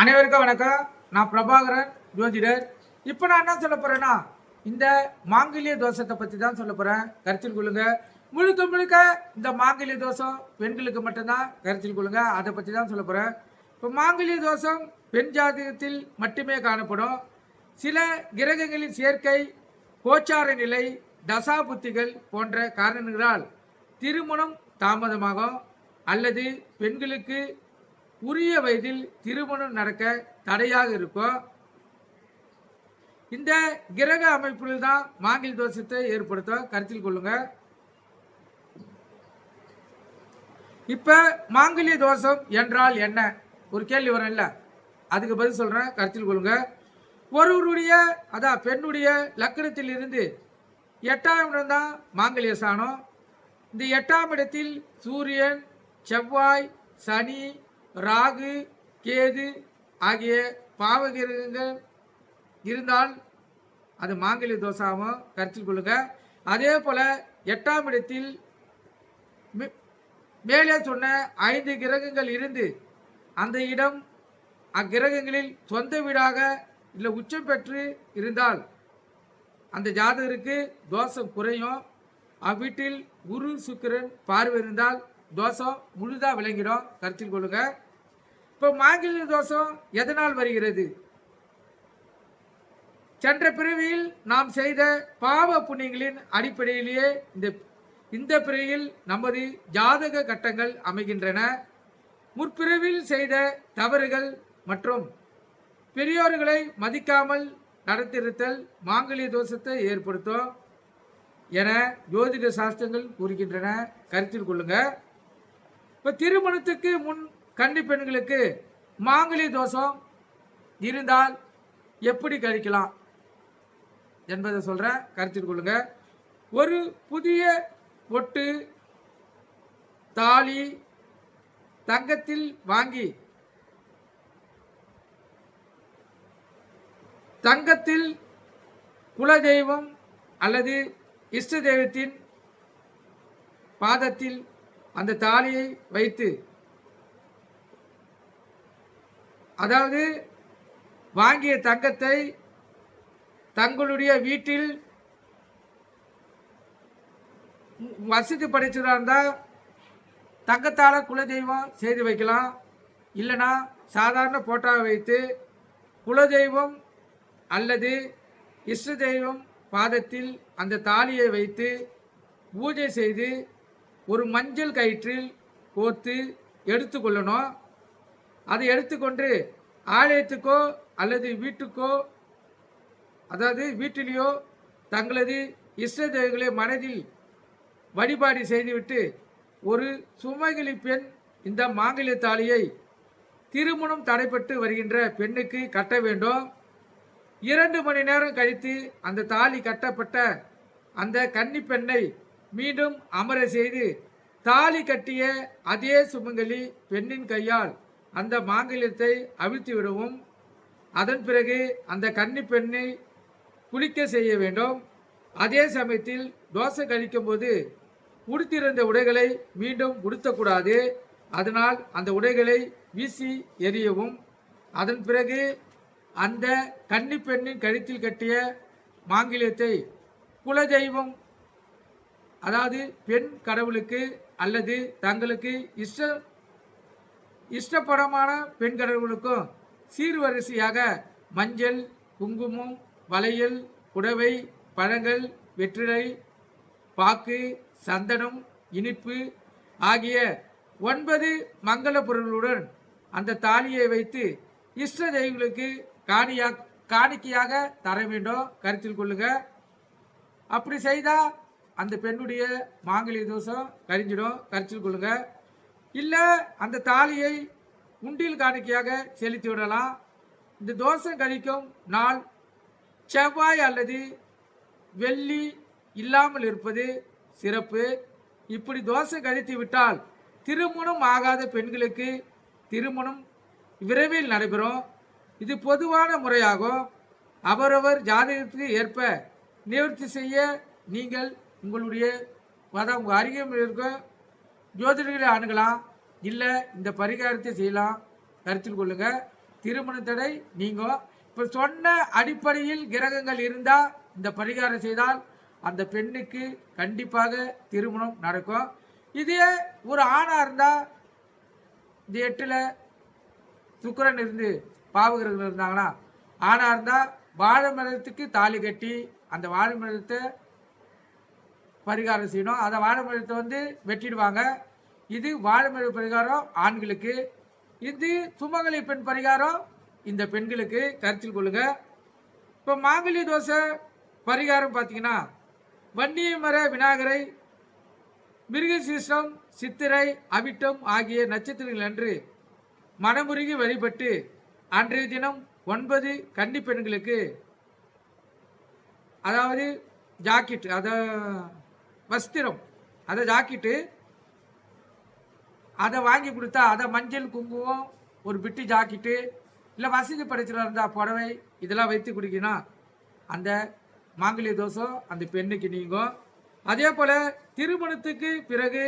அனைவருக்கும் வணக்கம். நான் பிரபாகரன் ஜோதிடர். இப்போ நான் என்ன சொல்ல போகிறேன்னா இந்த மாங்கல்ய தோஷத்தை பற்றி தான் சொல்ல போகிறேன் கருத்தில் கொள்ளுங்க. முழுக்க முழுக்க இந்த மாங்கல்ய தோஷம் பெண்களுக்கு மட்டும்தான். கருத்தில் கொள்ளுங்க. அதை பற்றி தான் சொல்ல போகிறேன் இப்போ மாங்கல்ய தோஷம் பெண் ஜாதகத்தில் மட்டுமே காணப்படும். சில கிரகங்களின் சேர்க்கை கோச்சார நிலை தசா புத்திகள் போன்ற காரணங்களால் திருமணம் தாமதமாகும். அல்லது பெண்களுக்கு உரிய வயதில் திருமணம் நடக்க தடையாக இருக்கும் இந்த கிரக அமைப்பில் தான் மாங்கில் தோஷத்தை ஏற்படுத்தும் கருத்தில் கொள்ளுங்க. இப்ப மாங்கல்ய தோஷம் என்றால் என்ன? ஒரு கேள்வி வரும்ல? அதுக்கு பதில் சொல்றேன் கருத்தில் கொள்ளுங்க. ஒருவருடைய அதான் பெண்ணுடைய லக்கணத்தில் இருந்து எட்டாம் இடம் தான் மாங்கல்ய சாணம் இந்த எட்டாம் இடத்தில் சூரியன் செவ்வாய் சனி ராகு கேது ஆகிய பாவகிரகங்கள் இருந்தால் அது மாங்கல்ய தோஷாகவும் கருத்தில் கொள்ளுங்க. அதே போல் எட்டாம் இடத்தில் மே- மேலே சொன்ன ஐந்து கிரகங்கள் இருந்து அந்த இடம் அக்கிரகங்களில் சொந்த வீடாக இல்லை உச்சம் பெற்று இருந்தால் அந்த ஜாதகருக்கு தோஷம் குறையும். அவ்வீட்டில் குரு சுக்கிரன் பார்வை இருந்தால் தோஷம் முழுதாக விளங்கிடும். கருத்தில் கொள்ளுங்க. இப்போ மாங்கல்ய தோஷம் எதனால் வருகிறது? சென்ற பிறவியில் நாம் செய்த பாவ புண்ணியங்களின் அடிப்படையிலேயே இந்த இந்த பிறையில் நமது ஜாதக கட்டங்கள் அமைகின்றன. முற்பிறவியில் செய்த தவறுகள் மற்றும் பெரியோர்களை மதிக்காமல் நடத்திருத்தல் மாங்கல்ய தோஷத்தை ஏற்படுத்தும் என ஜோதிட சாஸ்திரங்கள் கூறுகின்றன. கருத்தில் கொள்ளுங்கள் இப்போ திருமணத்துக்கு முன் கன்னி பெண்களுக்கு மாங்கலி தோஷம் இருந்தால் எப்படி கழிக்கலாம் என்பதை சொல்கிறேன் கருத்தில் கொள்ளுங்க. ஒரு புதிய ஒட்டு தாலி தங்கத்தில் வாங்கி தங்கத்தில் குலதெய்வம் அல்லது இஷ்ட தெய்வத்தின் பாதத்தில் அந்த தாலியை வைத்து அதாவது வாங்கிய தங்கத்தை தங்களுடைய வீட்டில் வசதி படைச்சதாக இருந்தால் தங்கத்தால் குலதெய்வம் செய்து வைக்கலாம். இல்லைனா சாதாரண போட்டோவை வைத்து குலதெய்வம் அல்லது இஷ்ட தெய்வம் பாதத்தில் அந்த தாலியை வைத்து பூஜை செய்து ஒரு மஞ்சள் கயிற்றில் கோர்த்து எடுத்துக்கொள்ளணும் அதை எடுத்துக்கொண்டு ஆலயத்துக்கோ அல்லது வீட்டுக்கோ அதாவது வீட்டிலேயோ தங்களது இஷ்ட தெய்வங்களை மனதில் வழிபாடு செய்துவிட்டு ஒரு சுமகிழி பெண் இந்த மாங்கல்ய தாலியை திருமணம் தடைப்பட்டு வருகின்ற பெண்ணுக்கு கட்ட வேண்டும். இரண்டு மணி நேரம் கழித்து அந்த தாலி கட்டப்பட்ட அந்த கன்னி பெண்ணை மீண்டும் அமர செய்து தாலி கட்டிய அதே சுமங்கலி பெண்ணின் கையால் அந்த மாங்கல்யத்தை அவிழ்த்து விடவும் அதன் பிறகு அந்த கன்னி பெண்ணை குளிக்க செய்ய வேண்டும். அதே சமயத்தில் தோசை கழிக்கும் போது உடுத்திருந்த உடைகளை மீண்டும் உடுத்தக்கூடாது. அதனால் அந்த உடைகளை வீசி எறியவும். அதன் பிறகு அந்த கன்னி பெண்ணின் கழுத்தில் கட்டிய மாங்கிலியத்தை குலதெய்வம் அதாவது பெண் கடவுளுக்கு அல்லது தங்களுக்கு இஷ்ட இஷ்டப்படமான பெண் கடவுளுக்கும் சீர்வரிசையாக மஞ்சள் குங்குமம் வளையல் புடவை பழங்கள் வெற்றிலை பாக்கு சந்தனம் இனிப்பு ஆகிய ஒன்பது மங்கள பொருளுடன் அந்த தாலியை வைத்து இஷ்ட தெய்வங்களுக்கு காணியா காணிக்கையாக தர வேண்டும். கருத்தில் கொள்ளுங்க. அப்படி செய்தால் அந்த பெண்ணுடைய மாங்கலிய தோஷம் கரிஞ்சிடும். கருத்தில் கொள்ளுங்க. இல்லை அந்த தாலியை உண்டியல் காணிக்கையாக செலுத்தி விடலாம். இந்த தோஷம் கழிக்கும் நாள் செவ்வாய் அல்லது வெள்ளி இல்லாமல் இருப்பது சிறப்பு. இப்படி தோசை கழித்து விட்டால் திருமணம் ஆகாத பெண்களுக்கு திருமணம் விரைவில் நடைபெறும். இது பொதுவான முறையாகும். அவரவர் ஜாதகத்துக்கு ஏற்ப நிவர்த்தி செய்ய நீங்கள் உங்களுடைய அதான் உங்கள் அருகில் இருக்க ஜோதிடர்களை அணுகலாம் இல்லை இந்த பரிகாரத்தை செய்யலாம். கருத்தில் கொள்ளுங்கள் திருமண தடை நீங்கள் இப்போ சொன்ன அடிப்படையில் கிரகங்கள் இருந்தால் இந்த பரிகாரம் செய்தால் அந்த பெண்ணுக்கு கண்டிப்பாக திருமணம் நடக்கும். இதே ஒரு ஆணாக இருந்தால் இந்த எட்டில் சுக்கரன் இருந்து பாவகிரகங்கள் இருந்தாங்கன்னா ஆணாக இருந்தால் வாழை மரத்துக்கு தாலி கட்டி அந்த வாழை மரத்தை பரிகாரம் செய்யணும். அதை வாழைமரத்தை வந்து வெட்டிடுவாங்க. இது வாழைமர பரிகாரம் ஆண்களுக்கு. இது சுமங்கலி பெண் பரிகாரம் இந்த பெண்களுக்கு. கருத்தில் கொள்ளுங்க. இப்போ மாங்கல்ய தோசை பரிகாரம் பார்த்தீங்கன்னா வன்னிய மர விநாயகரை மிருகசீசம் சித்திரை அவிட்டம் ஆகிய நட்சத்திரங்கள் அன்று மனமுருகி வழிபட்டு அன்றைய தினம் ஒன்பது கன்னி பெண்களுக்கு அதாவது ஜாக்கெட் அதை வஸ்திரம். அதை ஜாக்கெட்டு அதை வாங்கி கொடுத்தா அதை மஞ்சள் குங்குமம் ஒரு பிட்டு ஜாக்கெட்டு இல்லை வசதி படைச்சில் இருந்தால் புடவை இதெல்லாம் வைத்து குடிக்கணும் அந்த மாங்கல்ய தோஷம் அந்த பெண்ணுக்கு நீங்கும். அதே போல் திருமணத்துக்கு பிறகு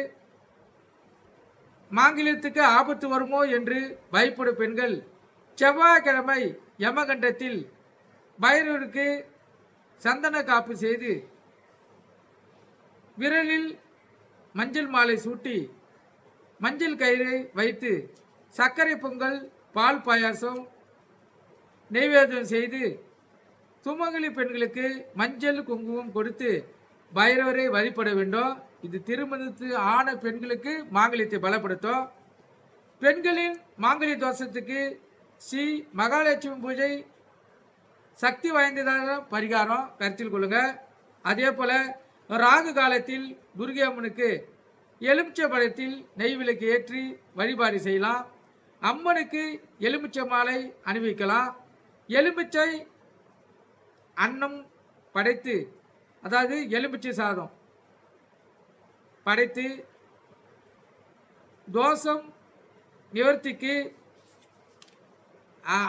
மாங்கிலியத்துக்கு ஆபத்து வருமோ என்று பயப்படும் பெண்கள் செவ்வாய்க்கிழமை யமகண்டத்தில் பைரவருக்கு சந்தன காப்பு செய்து விரலில் மஞ்சள் மாலை சூட்டி மஞ்சள் கயிறை வைத்து சர்க்கரை பொங்கல் பால் பாயாசம் நெய்வேதம் செய்து சுமங்கலி பெண்களுக்கு மஞ்சள் குங்குமம் கொடுத்து பைரவரை வழிபட வேண்டும். இது திருமணத்து ஆன பெண்களுக்கு மாங்கலியத்தை பலப்படுத்தும். பெண்களின் மாங்கலி தோஷத்துக்கு ஸ்ரீ மகாலட்சுமி பூஜை சக்தி வாய்ந்ததான பரிகாரம் கருத்தில் கொள்ளுங்கள் அதே போல் ராகு காலத்தில் துர்கை அம்மனுக்கு எலுமிச்சை பழத்தில் நெய் விளக்கு ஏற்றி வழிபாடு செய்யலாம். அம்மனுக்கு எலுமிச்சை மாலை அணிவிக்கலாம். எலுமிச்சை அன்னம் படைத்து அதாவது எலுமிச்சை சாதம் படைத்து தோசம் நிவர்த்திக்கு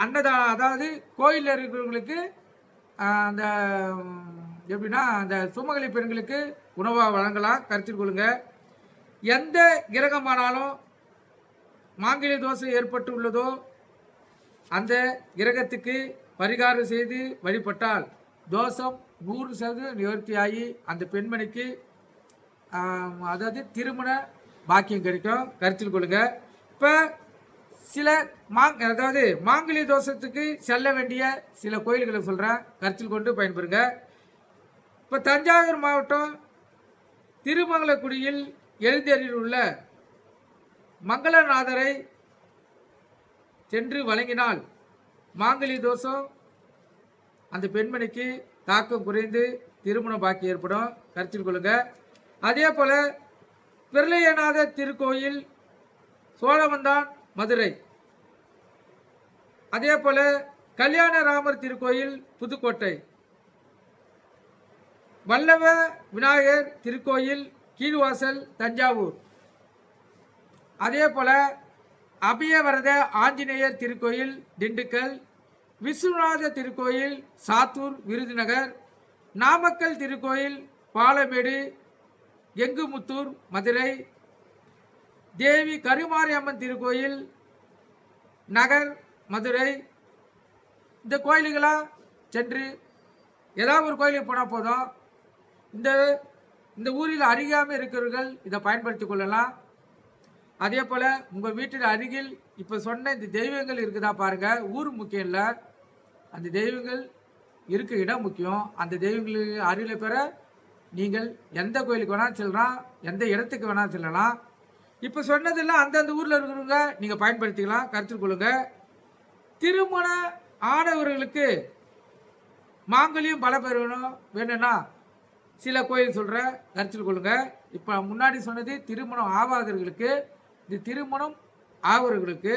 அன்னதானம் அதாவது கோயிலில் இருக்கிறவங்களுக்கு அந்த எப்படின்னா அந்த சுமங்கலி பெண்களுக்கு உணவாக வழங்கலாம். கருத்தில் கொள்ளுங்க. எந்த கிரகமானாலும் மாங்கிலிய தோஷம் ஏற்பட்டு உள்ளதோ அந்த கிரகத்துக்கு பரிகாரம் செய்து வழிபட்டால் தோஷம் நூறு சதவீதம் நிவர்த்தியாகி அந்த பெண்மணிக்கு அதாவது திருமண பாக்கியம் கிடைக்கும். கருத்தில் கொள்ளுங்க. இப்போ சில மாங் அதாவது மாங்கிலி தோஷத்துக்கு செல்ல வேண்டிய சில கோயில்களை சொல்கிறேன் கருத்தில் கொண்டு பயன்பெறுங்க. இப்போ தஞ்சாவூர் மாவட்டம் திருமங்கலக்குடியில் எழுந்தேரியில் உள்ள மங்களநாதரை சென்று வழங்கினால் மாங்கலி தோஷம் அந்த பெண்மணிக்கு தாக்கம் குறைந்து திருமண பாக்கி ஏற்படும். கருத்தில் கொள்ளுங்க. அதே போல பிரளயநாத திருக்கோயில் சோழவந்தான் மதுரை. அதே போல கல்யாணராமர் திருக்கோயில் புதுக்கோட்டை. வல்லவ விநாயகர் திருக்கோயில் கீழ்வாசல் தஞ்சாவூர். அதே போல் அபயவரத ஆஞ்சநேயர் திருக்கோயில் திண்டுக்கல் விஸ்வநாத திருக்கோயில் சாத்தூர் விருதுநகர் நாமக்கல் திருக்கோயில் பாலமேடு எங்குமுத்தூர் மதுரை தேவி கருமாரியம்மன் திருக்கோயில் நகர் மதுரை. இந்த கோயிலுக்கெல்லாம் சென்று ஏதாவது ஒரு கோயிலுக்கு போனால் போதும். இந்த இந்த ஊரில் அருகாமல் இருக்கிறவர்கள் இதை பயன்படுத்தி கொள்ளலாம். அதே போல் உங்கள் வீட்டில் அருகில் இப்போ சொன்ன இந்த தெய்வங்கள் இருக்குதா பாருங்கள் ஊர் முக்கியம் இல்லை. அந்த தெய்வங்கள் இருக்க இடம் முக்கியம். அந்த தெய்வங்களுக்கு அருகில் பெற நீங்கள் எந்த கோயிலுக்கு வேணாலும் செல்லலாம். எந்த இடத்துக்கு வேணாலும் செல்லலாம். இப்போ சொன்னதெல்லாம் அந்தந்த ஊரில் இருக்கிறவங்க நீங்கள் பயன்படுத்திக்கலாம். கருத்தில் கொள்ளுங்க. திருமண ஆடவர்களுக்கு மாங்கல்யம் பல பேர் வேணும் வேணும்னா சில கோயில் சொல்கிறேன் கருத்தில் கொள்ளுங்க. இப்போ முன்னாடி சொன்னது திருமணம் ஆவாதவர்களுக்கு இந்த திருமணம் ஆகிறவர்களுக்கு